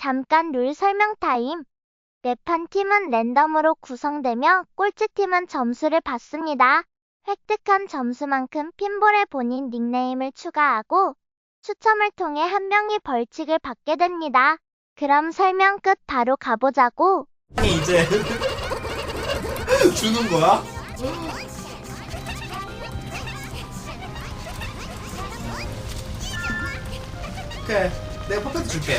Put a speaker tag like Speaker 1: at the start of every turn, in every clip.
Speaker 1: 잠깐 룰 설명 타임. 매판 팀은 랜덤으로 구성되며 꼴찌팀은 점수를 받습니다. 획득한 점수만큼 핀볼에 본인 닉네임을 추가하고 추첨을 통해 한 명이 벌칙을 받게 됩니다. 그럼 설명 끝 바로 가보자고.
Speaker 2: 이제 주는 거야? 오케이 내가 퍼펙트 줄게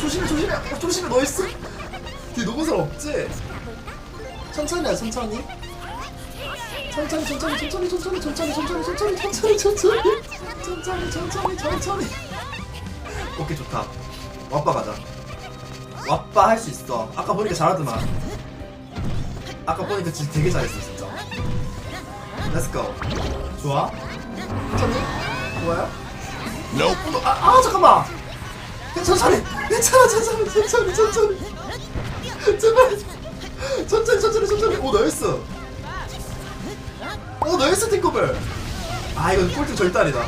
Speaker 2: 조심해 조심해 어, 조심해 너 있어 뒤에 사람 없지? 천천히 해 천천히 천천히 천천히 천천히 천천히 천천히 천천히 천천히 천천히 천천히 천천히 천천히 천천히 오케이 좋다 와빠 가자 와빠 할 수 있어 아까 보니까 잘하더만 아까 보니까 진짜 되게 잘했어 진짜 렛츠고 좋아 천천히 좋아요 어, 아, 아 잠깐만 천천히! 괜찮아 천천히 천천히 천천히! 제발! 천천히 천천히 천천히! 오 나이스! 오 나이스 팅커벨! 아 이건 꼴등 아니다.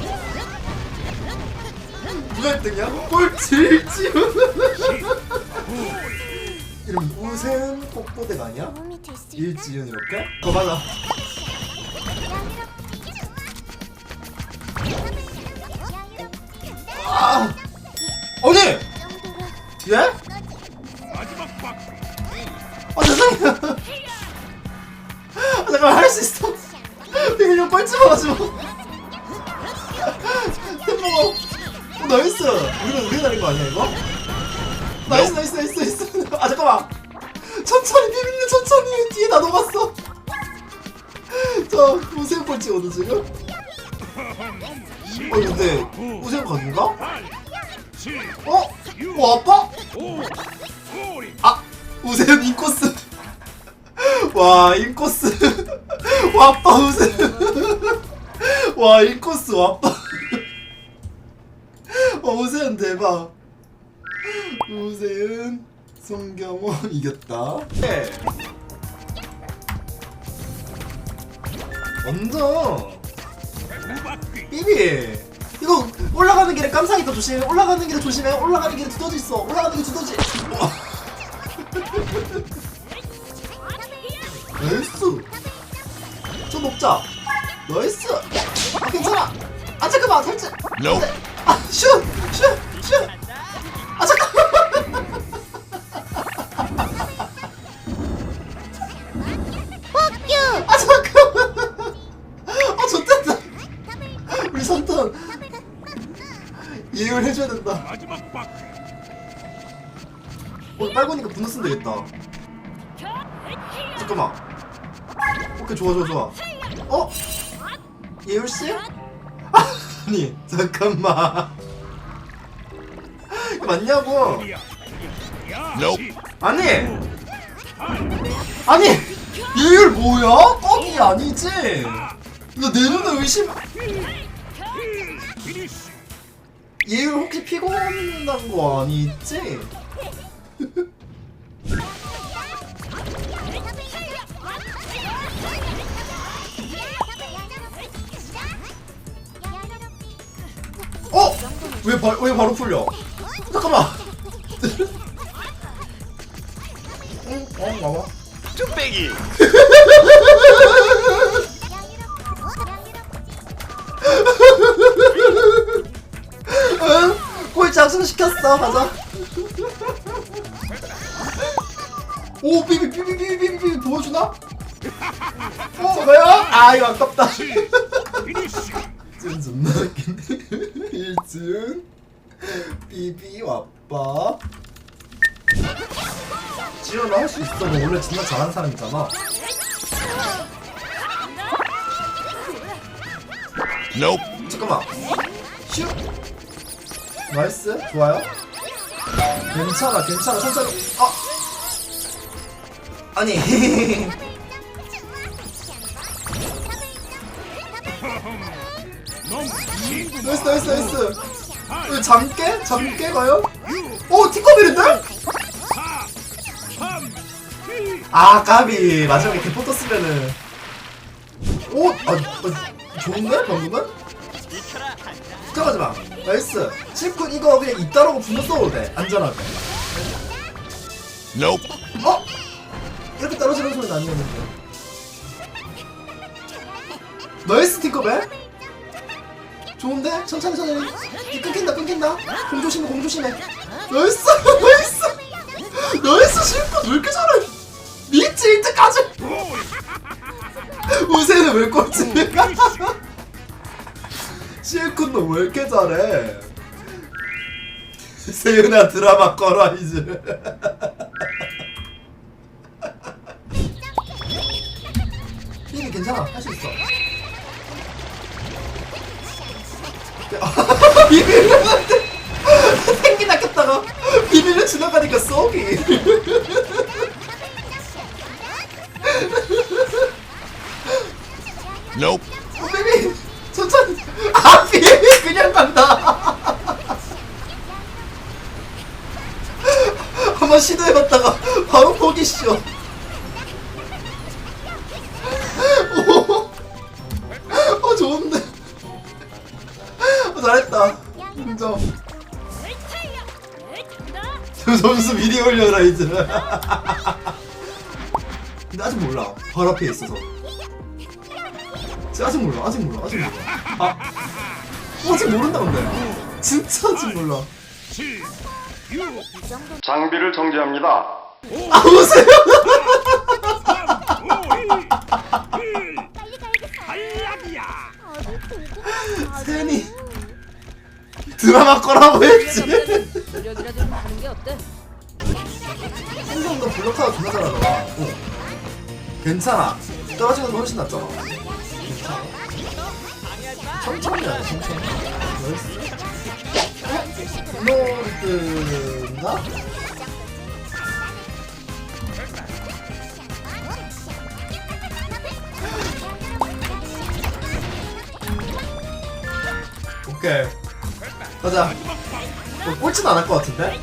Speaker 2: 누가 1등이야? 꼴찌 지훈 이름 우세은 꽃보대가 아니야? 일지훈 이렇게? 더 맞아 아 어디? 예? 아 죄송해요 아 잠깐만 할 수 있어 그냥 뻘쭘 와가지고 햄버거 어 나이스 우리가 우리가 달린 거 아니야 이거? 나이스 나이스 나이스 나이스 아 잠깐만 천천히 비밀리 천천히 뒤에 다 녹았어 자 우세훈 뻘찍거든 지금 어 근데 우세훈 각인가? 어? 어 아빠? 아 우세훈 인코스. 와 인코스. 와 아빠 우세훈 와 인코스 와 아빠. 와 우세훈 대박. 우세훈 송경호 이겼다. 네. 완전 삐비 올라가는 길에 깜상이 더 조심해. 올라가는 길에 조심해. 올라가는 길에 두더지 있어. 올라가는 길에 두더지. 나이스. 좀 먹자. 나이스. 아 괜찮아. 아 잠깐만. 살짝.
Speaker 3: Nope.
Speaker 2: 아슛슛슛 예열 해줘야 된다 어 빨고니까 분노 쓰면 되겠다 잠깐만 오케이 좋아 좋아 좋아 어? 예열 씨? 아니 잠깐만 이거 맞냐고. 아니 아니 예열 뭐야? 꺽이 아니지? 너 내 눈에 의심 예열 혹시 피곤한 거 아니지? 어? 왜, 바, 왜 바로 풀려? 잠깐만 응? 어? 나와
Speaker 3: 뚝배기.
Speaker 2: 악순시켰어. 가자. 오 비비 비비 비비 비비 비비 보여주나? 어 뭐야? 아 이거 아깝다. 진 존나 웃기네. 일준 비비 와빠. 지현아 할수 있어. 너 원래 진짜 잘하는 사람이잖아.
Speaker 3: Nope.
Speaker 2: 잠깐만. 슈 나이스 좋아요 괜찮아 괜찮아 천천히 아 아니 나이스 나이스 나이스 이거 잠깨? 잠깨 과연? 오 티커벨인데? 아 까비 마지막에 대포 떴으면은 오? 아, 아 좋은데 방금은? 걱정하지마 나이스. 실컷 이거 그냥 이따라고 분노 써도 돼. 안전하게.
Speaker 3: Nope.
Speaker 2: 어? 이렇게 떨어지는 소리는 아니었는데. 나이스 티커벨. 좋은데? 천천히 천천히. 이 끊긴다 끊긴다. 공 조심해 공 조심해. 나이스 나이스. 나이스 실컷 왜 이렇게 잘해? 미치 이때까지. 우세는 왜 꼴찌 실컷 너왜 이렇게 잘해? 세윤아 드라마 꺼라 이제. 이미 괜찮아. 할 수 있어. 비밀한테 생기 낚였다가 비밀로 지나가니까 쏘기.
Speaker 3: Nope.
Speaker 2: 한번 시도해봤다가 바로 포기시죠 오, 어 좋은데. 어, 잘했다. 인정. 점수 미리 올려라 이제. 근데 아직 몰라. 바로 앞에 있어서. 진짜 아직 몰라. 아직 몰라. 아직 몰라. 아 어, 아직 모른다 근데. 진짜 아직 몰라
Speaker 4: 장비를 정지합니다.
Speaker 2: 아 보세요? 세연이 드라마 거라고 했지?
Speaker 5: 노력이라도 좀 하는 게 어때?
Speaker 2: 항상 너 블록하다 존나 잘하더라 어. 괜찮아. 떨어지는 거 훨씬 낫잖아. 괜찮아. 천천히 하자 천천히 노르트인가? 오케이 가자 뭐 꼴찌는 안할것 같은데?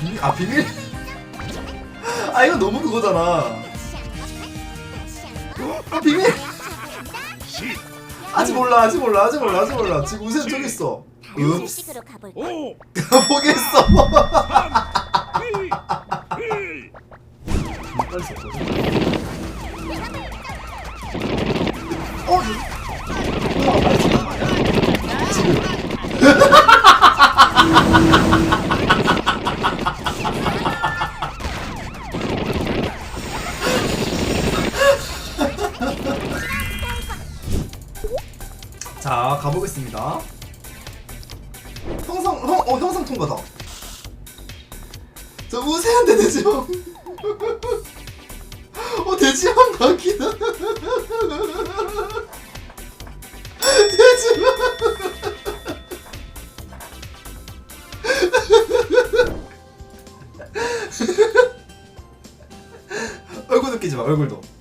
Speaker 2: 비밀, 아 비밀? 아 이거 너무 그거잖아 아 비밀 아직 몰라 아직 몰라 아직 몰라 아직 몰라. 지금 우세는 저기 있어. 음
Speaker 1: 식으로 가볼까?
Speaker 2: 보겠어. 어? 지금 자 가보겠습니다. 형상 형, 어 형상 통과다 저 우세한데 돼지형. 어 돼지형 각이다. 돼지형. 얼굴 느끼지 마 얼굴도